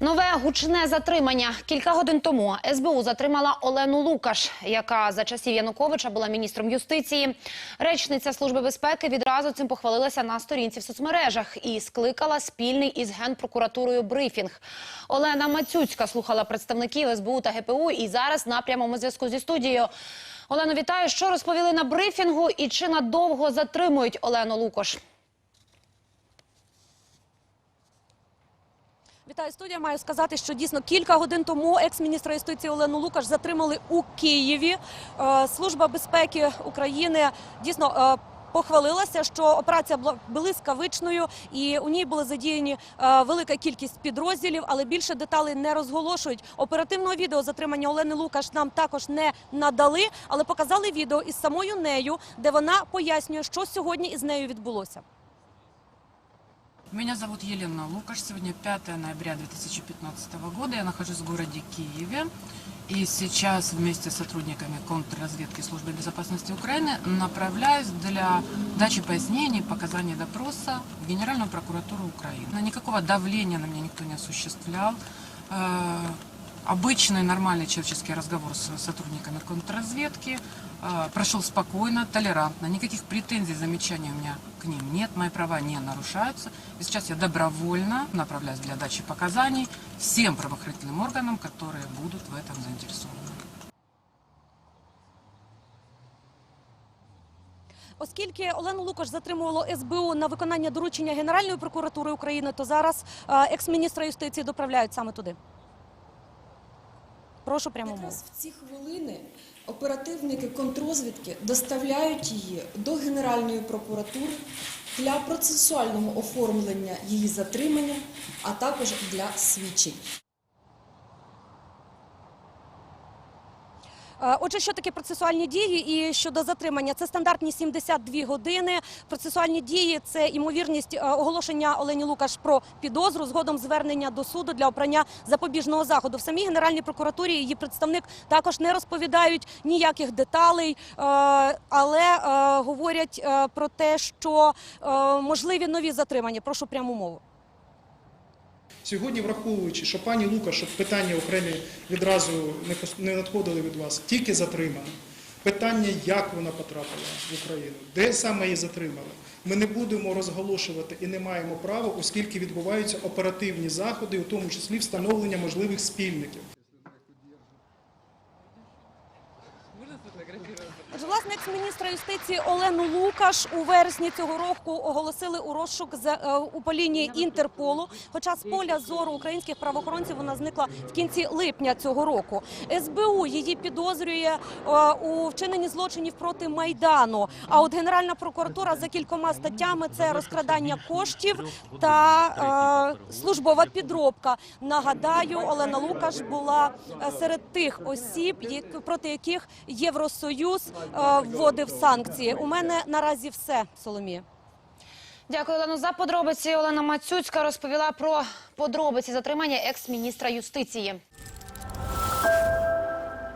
Нове гучне затримання. Кілька годин тому СБУ затримала Олену Лукаш, яка за часів Януковича була міністром юстиції. Речниця Служби безпеки відразу цим похвалилася на сторінці в соцмережах і скликала спільний із генпрокуратурою брифінг. Олена Мацюцька слухала представників СБУ та ГПУ і зараз на прямому зв'язку зі студією. Олено, вітаю. Що розповіли на брифінгу і чи надовго затримують Олену Лукаш? Вітаю студія. Маю сказати, що дійсно кілька годин тому екс-міністра юстиції Олену Лукаш затримали у Києві. Е, Служба безпеки України дійсно. е, Похвалилася, що операція була блискавичною, і у ній були задіяні е, велика кількість підрозділів, але більше деталей не розголошують. Оперативного відео затримання Олени Лукаш нам також не надали, але показали відео із самою нею, де вона пояснює, що сьогодні із нею відбулося. Меня зовут Елена Лукаш. Сегодня 5 ноября 2015 года. Я нахожусь в городе Киеве. И сейчас вместе с сотрудниками контрразведки Службы безопасности Украины направляюсь для дачи пояснений, показаний допроса в Генеральную прокуратуру Украины. Никакого давления на меня никто не осуществлял. Э, Обычный нормальный человеческий разговор с сотрудниками контрразведки э, прошел спокойно, толерантно. Никаких претензий, замечаний у меня к ним нет. Мои права не нарушаются. И сейчас я добровольно направляюсь для дачи показаний всем правоохранительным органам, которые будут в этом заинтересованы. Оскільки Олену Лукаш затримувало СБУ на виконання доручення Генеральної прокуратури України, то зараз е, екс-міністра юстиції доправляють саме туди. Прошу прямо мову. Якраз в ці хвилини оперативники контрозвідки доставляють її до Генеральної прокуратури для процесуального оформлення її затримання, а також для свідчень. Отже, що таке процесуальні дії і щодо затримання? Це стандартні 72 години. Процесуальні дії це ймовірність е, оголошення Олені Лукаш про підозру, згодом звернення до суду для обрання запобіжного заходу. В самій генеральній прокуратурі її представник також не розповідають ніяких деталей, е, але е, говорять е, про те, що е, можливі нові затримання. Прошу пряму мову. Сьогодні, враховуючи, що пані Лука, щоб питання окремі відразу не надходили від вас, тільки затримано. Питання, як вона потрапила в Україну, де саме її затримали, ми не будемо розголошувати і не маємо права, оскільки відбуваються оперативні заходи, у тому числі встановлення можливих спільників. Отже, власне, екс-міністра юстиції Олену Лукаш у вересні цього року оголосили у розшук за е, у по лінії Інтерполу. Хоча з поля зору українських правоохоронців вона зникла в кінці липня цього року. СБУ її підозрює е, у вчиненні злочинів проти майдану. А от Генеральна прокуратура за кількома статтями це розкрадання коштів та е, службова підробка. Нагадаю, Олена Лукаш була е, серед тих осіб, проти яких Євросоюз е, вводив санкції. У мене наразі все, Соломія. Дякую, Олено, за подробиці. Олена Мацюцька розповіла про подробиці затримання екс-міністра юстиції.